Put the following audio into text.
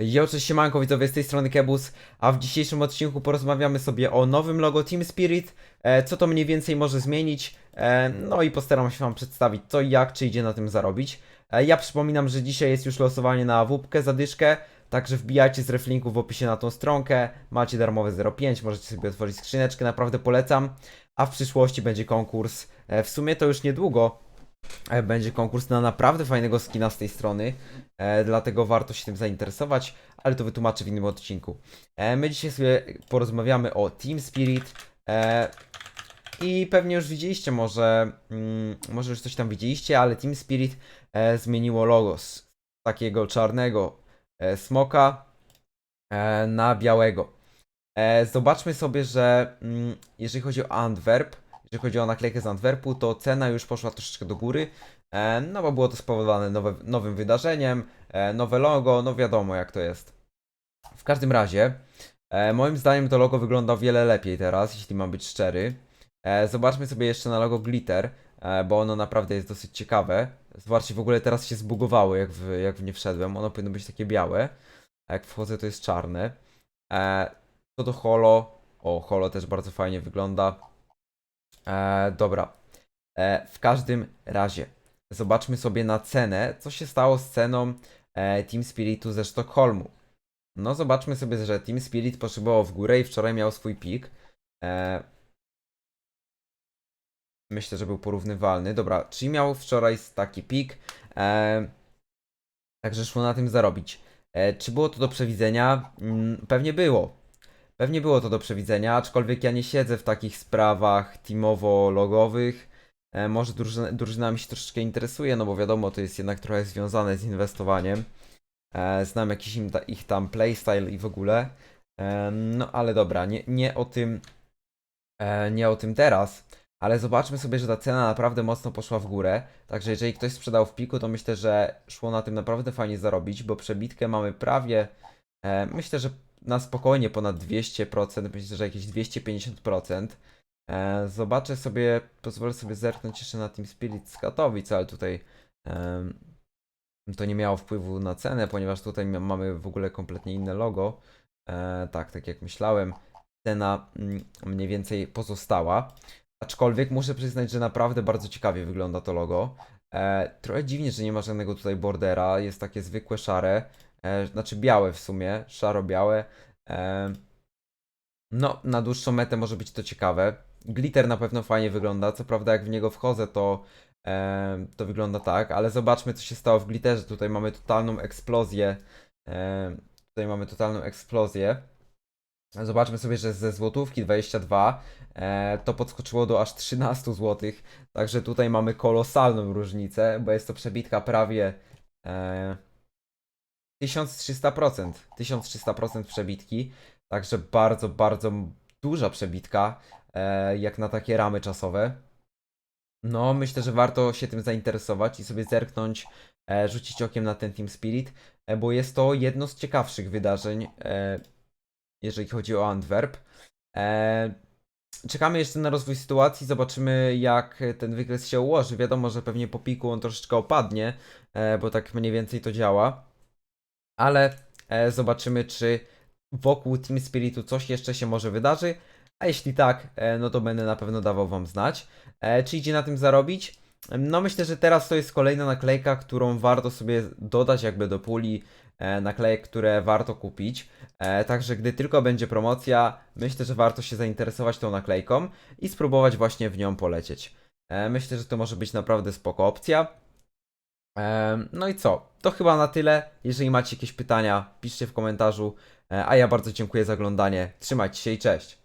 Jo, cześć siemanko widzowie, z tej strony Kebus, a w dzisiejszym odcinku porozmawiamy sobie o nowym logo Team Spirit, e, co to mniej więcej może zmienić, e, no i postaram się wam przedstawić co i jak, czy idzie na tym zarobić. E, ja przypominam, że dzisiaj jest już losowanie na WUPkę zadyszkę, także wbijajcie z reflinku w opisie na tą stronkę, macie darmowe 0,5, możecie sobie otworzyć skrzyneczkę, naprawdę polecam, a w przyszłości będzie konkurs, w sumie to już niedługo, będzie konkurs na naprawdę fajnego skina z tej strony, e, dlatego warto się tym zainteresować, ale to wytłumaczę w innym odcinku. E, my dzisiaj sobie porozmawiamy o Team Spirit e, i pewnie już widzieliście, może, mm, może już coś tam widzieliście, ale Team Spirit e, zmieniło logo z takiego czarnego e, smoka e, na białego. E, zobaczmy sobie, że mm, jeżeli chodzi o Antwerp, jeżeli chodzi o naklejkę z Antwerpu, to cena już poszła troszeczkę do góry, e, no bo było to spowodowane nowe, nowym wydarzeniem, e, nowe logo, no wiadomo jak to jest. W każdym razie, e, moim zdaniem to logo wygląda o wiele lepiej teraz, jeśli mam być szczery. Zobaczmy sobie jeszcze na logo Glitter, bo ono naprawdę jest dosyć ciekawe. Zobaczcie, w ogóle teraz się zbugowało, jak w, jak w nie wszedłem. Ono powinno być takie białe, a jak wchodzę to jest czarne. Co do holo, o holo też bardzo fajnie wygląda. E, dobra, e, w każdym razie, zobaczmy sobie na cenę, co się stało z ceną e, Team Spiritu ze Sztokholmu. No zobaczmy sobie, że Team Spirit poszybował w górę i wczoraj miał swój pik. E, myślę, że był porównywalny. Dobra, czyli miał wczoraj taki pik. E, także szło na tym zarobić. E, czy było to do przewidzenia? Mm, pewnie było. Pewnie było to do przewidzenia, aczkolwiek ja nie siedzę w takich sprawach teamowo-logowych. E, może drużyna, drużyna mi się troszeczkę interesuje, no bo wiadomo, to jest jednak trochę związane z inwestowaniem. E, znam jakiś im ta, ich tam playstyle i w ogóle. E, no ale dobra, nie, nie o tym e, nie o tym teraz, ale zobaczmy sobie, że ta cena naprawdę mocno poszła w górę. Także jeżeli ktoś sprzedał w piku, to myślę, że szło na tym naprawdę fajnie zarobić, bo przebitkę mamy prawie e, myślę, że na spokojnie ponad 200%, myślę, że jakieś 250%. E, zobaczę sobie, pozwolę sobie zerknąć jeszcze na Team Spirit z Katowic, ale tutaj to nie miało wpływu na cenę, ponieważ tutaj ma- mamy w ogóle kompletnie inne logo. E, tak, tak jak myślałem, cena mm, mniej więcej pozostała. Aczkolwiek muszę przyznać, że naprawdę bardzo ciekawie wygląda to logo. E, trochę dziwnie, że nie ma żadnego tutaj bordera, jest takie zwykłe szare, e, znaczy białe w sumie, szaro-białe. E, no, na dłuższą metę może być to ciekawe. Glitter na pewno fajnie wygląda, co prawda jak w niego wchodzę, to e, to wygląda tak, ale zobaczmy co się stało w glitterze. Tutaj mamy totalną eksplozję. E, tutaj mamy totalną eksplozję. Zobaczmy sobie, że ze złotówki 22 e, to podskoczyło do aż 13 zł. Także tutaj mamy kolosalną różnicę, bo jest to przebitka prawie e, 1300%. 1300% przebitki. Także bardzo, bardzo duża przebitka, e, jak na takie ramy czasowe. No, myślę, że warto się tym zainteresować i sobie zerknąć, e, rzucić okiem na ten Team Spirit, e, bo jest to jedno z ciekawszych wydarzeń, jeżeli chodzi o Antwerp. Czekamy jeszcze na rozwój sytuacji, zobaczymy jak ten wykres się ułoży. Wiadomo, że pewnie po piku on troszeczkę opadnie, bo tak mniej więcej to działa. Ale e, zobaczymy, czy wokół Team Spiritu coś jeszcze się może wydarzy. A jeśli tak, e, no to będę na pewno dawał Wam znać. E, czy idzie na tym zarobić? No myślę, że teraz to jest kolejna naklejka, którą warto sobie dodać jakby do puli e, naklejek, które warto kupić. E, także gdy tylko będzie promocja, myślę, że warto się zainteresować tą naklejką i spróbować właśnie w nią polecieć. E, myślę, że to może być naprawdę spoko opcja. No i co? To chyba na tyle. Jeżeli macie jakieś pytania, piszcie w komentarzu. E, A ja bardzo dziękuję za oglądanie. Trzymajcie się i cześć.